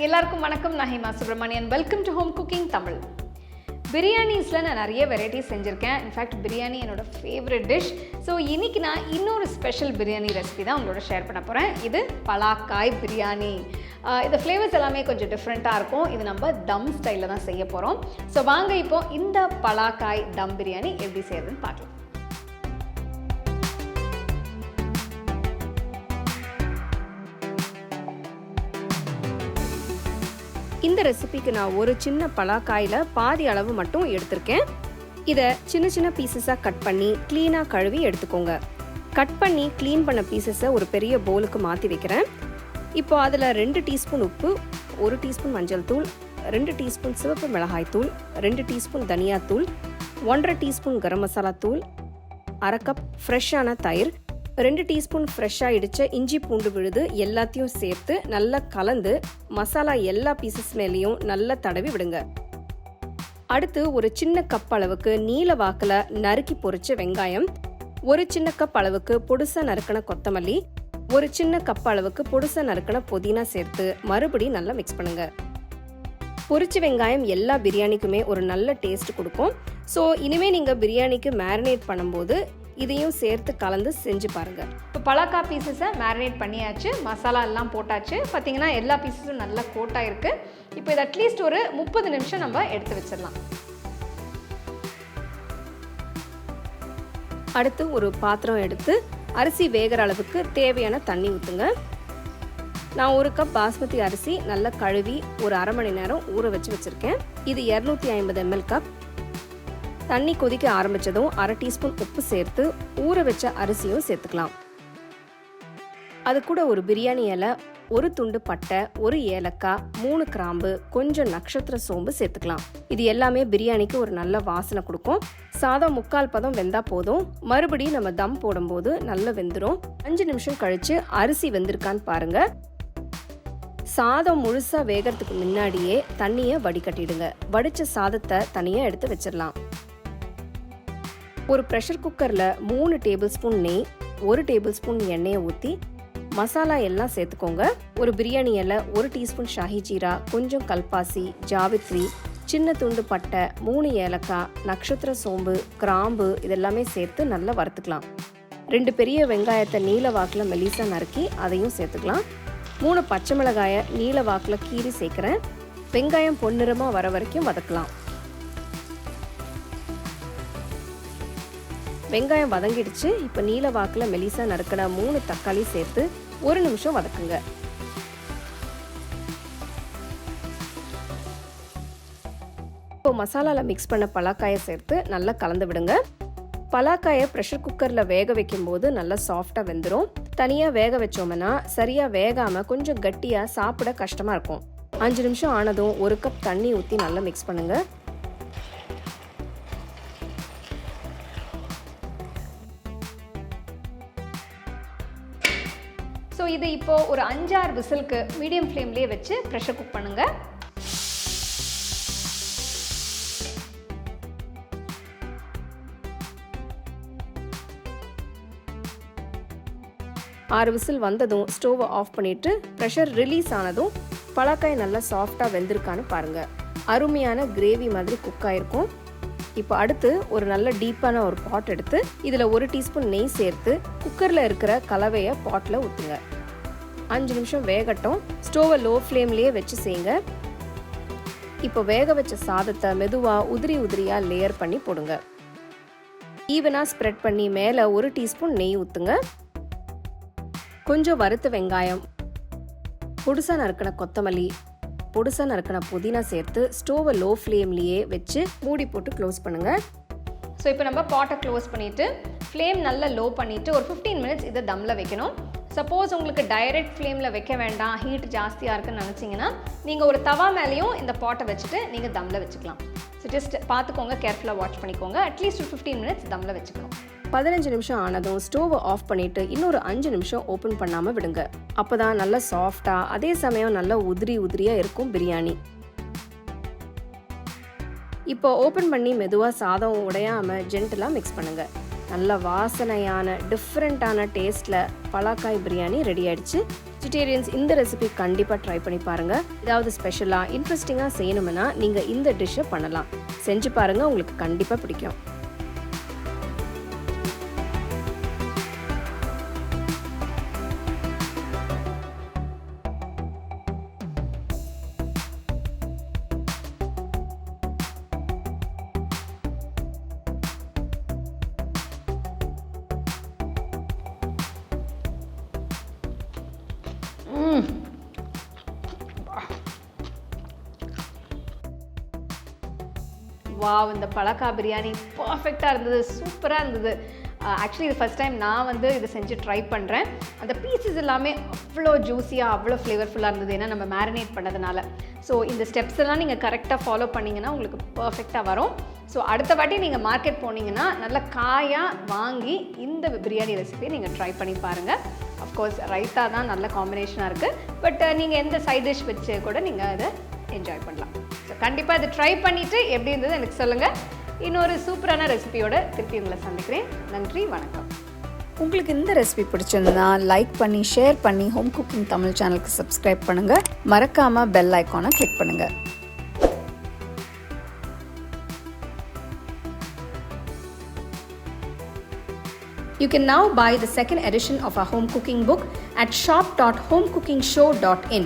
எல்லாருக்கும் வணக்கம். நான் Hema Subramanian welcome to home cooking Tamil பிரியாணிஸில் நான் நிறைய வெரைட்டிஸ் செஞ்சுருக்கேன். இன்ஃபேக்ட் பிரியாணி என்னோட ஃபேவரட் டிஷ் ஸோ இன்றைக்கி நான் இன்னொரு ஸ்பெஷல் பிரியாணி ரெசிபி தான் உங்களோட ஷேர் பண்ண போகிறேன் இது பலாக்காய் பிரியாணி. இந்த ஃப்ளேவர்ஸ் எல்லாமே கொஞ்சம் டிஃப்ரெண்ட்டாக இருக்கும். இது நம்ம தம் ஸ்டைலில் தான் செய்ய போகிறோம் ஸோ வாங்க இப்போ இந்த பலாக்காய் தம் பிரியாணி எப்படி செய்யறதுன்னு பார்க்கலாம். இந்த ரெசிபிக்கு நான் ஒரு சின்ன பலாக்காயில் பாதி அளவு மட்டும் எடுத்திருக்கேன். இதை சின்ன சின்ன பீசஸாக கட் பண்ணி க்ளீனாக கழுவி எடுத்துக்கோங்க. கட் பண்ணி க்ளீன் பண்ண பீசஸை ஒரு பெரிய பவுலுக்கு மாற்றி வைக்கிறேன். இப்போ அதில் ரெண்டு டீஸ்பூன் உப்பு ஒரு டீஸ்பூன் மஞ்சள் தூள் ரெண்டு டீஸ்பூன் சிவப்பு மிளகாய் தூள் ரெண்டு டீஸ்பூன் தனியாத்தூள் ஒன்றரை டீஸ்பூன் கரம் மசாலா தூள் அரை கப் ஃப்ரெஷ்ஷான தயிர் ரெண்டு டீஸ்பூன் ஃப்ரெஷ்ஷாக இடித்த இஞ்சி பூண்டு விழுது எல்லாத்தையும் சேர்த்து நல்லா கலந்து மசாலா எல்லா பீசஸ் மேலேயும் நல்லா தடவி விடுங்க. அடுத்து ஒரு சின்ன கப் அளவுக்கு நீல வாக்கில் நறுக்கி பொரிச்ச வெங்காயம் ஒரு சின்ன கப் அளவுக்கு பொடுசாக நறுக்கின கொத்தமல்லி ஒரு சின்ன கப் அளவுக்கு பொடுசாக நறுக்கின புதினா சேர்த்து மறுபடி நல்லா மிக்ஸ் பண்ணுங்க. பொரிச்ச வெங்காயம் எல்லா பிரியாணிக்குமே ஒரு நல்ல டேஸ்ட் கொடுக்கும். ஸோ இனிமேல் நீங்கள் பிரியாணிக்கு மேரினேட் பண்ணும்போது இதையும் சேர்த்து கலந்து செஞ்சு பாருங்க. இப்போ பலாக்காய் பீசஸை மேரினேட் பண்ணியாச்சு. மசாலா எல்லாம் போட்டாச்சு. பார்த்தீங்கன்னா எல்லா பீசஸும் நல்லா கோட்டாக இருக்குது இப்போ இது அட்லீஸ்ட் ஒரு முப்பது நிமிஷம் நம்ம எடுத்து வச்சிடலாம். அடுத்து ஒரு பாத்திரம் எடுத்து அரிசி வேகிற அளவுக்கு தேவையான தண்ணி ஊற்றுங்க நான் ஒரு கப் பாஸ்மதி அரிசி நல்லா கழுவி ஒரு அரை மணி நேரம் ஊற வச்சு வச்சுருக்கேன். இது இரநூத்தி ஐம்பது எம்எல் கப் தண்ணி கொதிக்க ஆரம்பித்ததும் அரை டீஸ்பூன் உப்பு சேர்த்து ஊற வச்ச அரிசியும் சேர்த்துக்கலாம். அது கூட ஒரு பிரியாணி இலை ஒரு துண்டு பட்டை ஒரு ஏலக்காய் மூணு கிராம்பு கொஞ்சம் நட்சத்திர சோம்பு சேர்த்துக்கலாம். இது எல்லாமே பிரியாணிக்கு ஒரு நல்ல வாசனை கொடுக்கும். சாதம் முக்கால் பதம் வெந்தா போதும். மறுபடியும் நம்ம தம் போடும்போது நல்லா வெந்துடும் அஞ்சு நிமிஷம் கழிச்சு அரிசி வெந்திருக்கான்னு பாருங்க. சாதம் முழுசாக வேகிறதுக்கு முன்னாடியே தண்ணியை வடிகட்டிடுங்க. வடிச்ச சாதத்தை தனியாக எடுத்து வச்சிடலாம். ஒரு ப்ரெஷர் குக்கரில் மூணு டேபிள் ஸ்பூன் நெய் ஒரு டேபிள் ஸ்பூன் எண்ணெயை ஊற்றி மசாலா எல்லாம் சேர்த்துக்கோங்க. ஒரு பிரியாணி இலை ஒரு டீஸ்பூன் ஷாஹி ஜீரா கொஞ்சம் கல்பாசி ஜாவித்ரி சின்ன துண்டு பட்டை மூணு ஏலக்காய் நட்சத்திர சோம்பு கிராம்பு இதெல்லாமே சேர்த்து நல்லா வறுத்துக்கலாம். ரெண்டு பெரிய வெங்காயத்தை நீல வாக்கில் மெலிசா நறுக்கி அதையும் சேர்த்துக்கலாம். மூணு பச்சை மிளகாயை நீல வாக்கில் கீறி சேர்க்குறேன். வெங்காயம் பொன்னிறமாக வர வரைக்கும் வதக்கலாம். வெங்காயம் வதங்கிடுச்சு. இப்போ நீல வாக்கில் மெலிசா நறுக்கின மூணு தக்காளி சேர்த்து ஒரு நிமிஷம் வதக்குங்க. இப்போ மசாலாவில் மிக்ஸ் பண்ண பலாக்காயை சேர்த்து நல்லா கலந்து விடுங்க. பலாக்காயை ப்ரெஷர் குக்கரில் வேக வைக்கும்போது நல்லா சாஃப்டாக வெந்துடும் தனியாக வேக வச்சோம்னா சரியாக வேகாமல் கொஞ்சம் கட்டியாக சாப்பிட கஷ்டமாக இருக்கும். அஞ்சு நிமிஷம் ஆனதும் ஒரு கப் தண்ணி ஊற்றி நல்லா மிக்ஸ் பண்ணுங்கள் ஸோ இது இப்போது ஒரு அஞ்சாறு விசிலுக்கு மீடியம் ஃப்ளேம்லேயே வச்சு ப்ரெஷர் குக் பண்ணுங்கள் ஆறு விசில் வந்ததும் ஸ்டோவை ஆஃப் பண்ணிட்டு ப்ரெஷர் ரிலீஸ் ஆனதும் பலாக்காய் நல்லா சாஃப்டாக வெந்திருக்கான்னு பாருங்கள் அருமையான கிரேவி மாதிரி குக் ஆயிருக்கும். இப்போ அடுத்து ஒரு நல்ல டீப்பான ஒரு பாட் எடுத்து இதில் ஒரு டீஸ்பூன் நெய் சேர்த்து குக்கரில் இருக்கிற கலவையை பாட்டில் ஊற்றுங்க அஞ்சு நிமிஷம் வேகட்டும். ஸ்டோவை லோ ஃப்ளேம்லேயே வச்சு செய்யுங்க. இப்போ வேக வச்ச சாதத்தை மெதுவாக உதிரி உதிரியாக லேயர் பண்ணி போடுங்க. ஈவனாக ஸ்ப்ரெட் பண்ணி மேலே ஒரு டீஸ்பூன் நெய் ஊற்றுங்க கொஞ்சம் வறுத்த வெங்காயம் பொடுசா நறுக்கின கொத்தமல்லி பொடுசா நறுக்கின புதினா சேர்த்து ஸ்டோவை லோ ஃப்ளேம்லேயே வச்சு மூடி போட்டு க்ளோஸ் பண்ணுங்கள் ஸோ இப்போ நம்ம பாட்டை க்ளோஸ் பண்ணிவிட்டு ஃப்ளேம் நல்லா லோ பண்ணிவிட்டு ஒரு 15 மினிட்ஸ் இதை தம்மில் வைக்கணும். சப்போஸ் உங்களுக்கு டைரக்ட் ஃப்ளேமில் வைக்க வேண்டாம் ஹீட் ஜாஸ்தியாக இருக்குன்னு நினச்சிங்கன்னா நீங்கள் ஒரு தவா மேலேயும் இந்த பாட்டை வச்சுட்டு நீங்கள் தம்மில் வச்சுக்கலாம். ஸோ ஜஸ்ட் பார்த்துக்கோங்க கேர்ஃபுல்லாக வாட்ச் பண்ணிக்கோங்க. அட்லீஸ்ட் ஒரு 15 மினிட்ஸ் தம்மில் வச்சுக்கணும். பதினஞ்சு நிமிஷம் ஆனதும் ஸ்டோவை ஆஃப் பண்ணிவிட்டு இன்னொரு அஞ்சு நிமிஷம் ஓப்பன் பண்ணாமல் விடுங்க. அப்பதான் நல்லா சாஃப்டாக அதே சமயம் நல்லா உதிரி உதிரியாக இருக்கும் பிரியாணி. இப்போ ஓப்பன் பண்ணி மெதுவாக சாதம் உடையாமல் ஜென்டலாக மிக்ஸ் பண்ணுங்கள் நல்ல வாசனையான டிஃப்ரெண்ட்டான டேஸ்ட்டில் பலாக்காய் பிரியாணி ரெடி ஆயிடுச்சு. வெஜிடேரியன்ஸ் இந்த ரெசிபி கண்டிப்பாக ட்ரை பண்ணி பாருங்கள் ஏதாவது ஸ்பெஷலாக இன்ட்ரெஸ்டிங்காக செய்யணும்னா நீங்கள் இந்த டிஷ்ஷை பண்ணலாம். செஞ்சு பாருங்கள் உங்களுக்கு கண்டிப்பாக பிடிக்கும். வாவ் இந்த பலக்கா பிரியாணி பர்ஃபெக்டாக இருந்தது சூப்பராக இருந்தது. ஆக்சுவலி இது ஃபஸ்ட் டைம் நான் வந்து இதை செஞ்சு ட்ரை பண்ணுறேன் அந்த பீசஸ் எல்லாமே அவ்வளோ ஜூஸியாக அவ்வளோ ஃப்ளேவர்ஃபுல்லாக இருந்தது ஏன்னா நம்ம மேரினேட் பண்ணதுனால. ஸோ இந்த ஸ்டெப்ஸ் எல்லாம் நீங்கள் கரெக்டாக ஃபாலோ பண்ணிங்கன்னா உங்களுக்கு பர்ஃபெக்டாக வரும். ஸோ அடுத்த வாட்டி நீங்கள் மார்க்கெட் போனீங்கன்னா நல்ல காயாக வாங்கி இந்த பிரியாணி ரெசிபியை நீங்கள் ட்ரை பண்ணி பாருங்கள் அஃப்கோர்ஸ் ரைத்தா தான் நல்ல காம்பினேஷனாக இருக்குது பட் நீங்கள் எந்த சைட் டிஷ் வச்சு கூட நீங்கள் அதை என்ஜாய் பண்ணலாம். கண்டிப்பாக இதை ட்ரை பண்ணிவிட்டு எப்படி இருந்தது எனக்கு சொல்லுங்கள் இன்னொரு சூப்பரான ரெசிபியோட திருப்பி உங்களை சந்திக்கிறேன். நன்றி வணக்கம். உங்களுக்கு இந்த ரெசிபி பிடிச்சிருந்தா லைக் பண்ணி ஷேர் பண்ணி ஹோம் குக்கிங் தமிழ் சேனலுக்கு சப்ஸ்கிரைப் பண்ணுங்க. மறக்காம பெல் ஐக்கானை கிளிக் பண்ணுங்க. You can now buy the second edition of our home cooking book at shop.homecookingshow.in.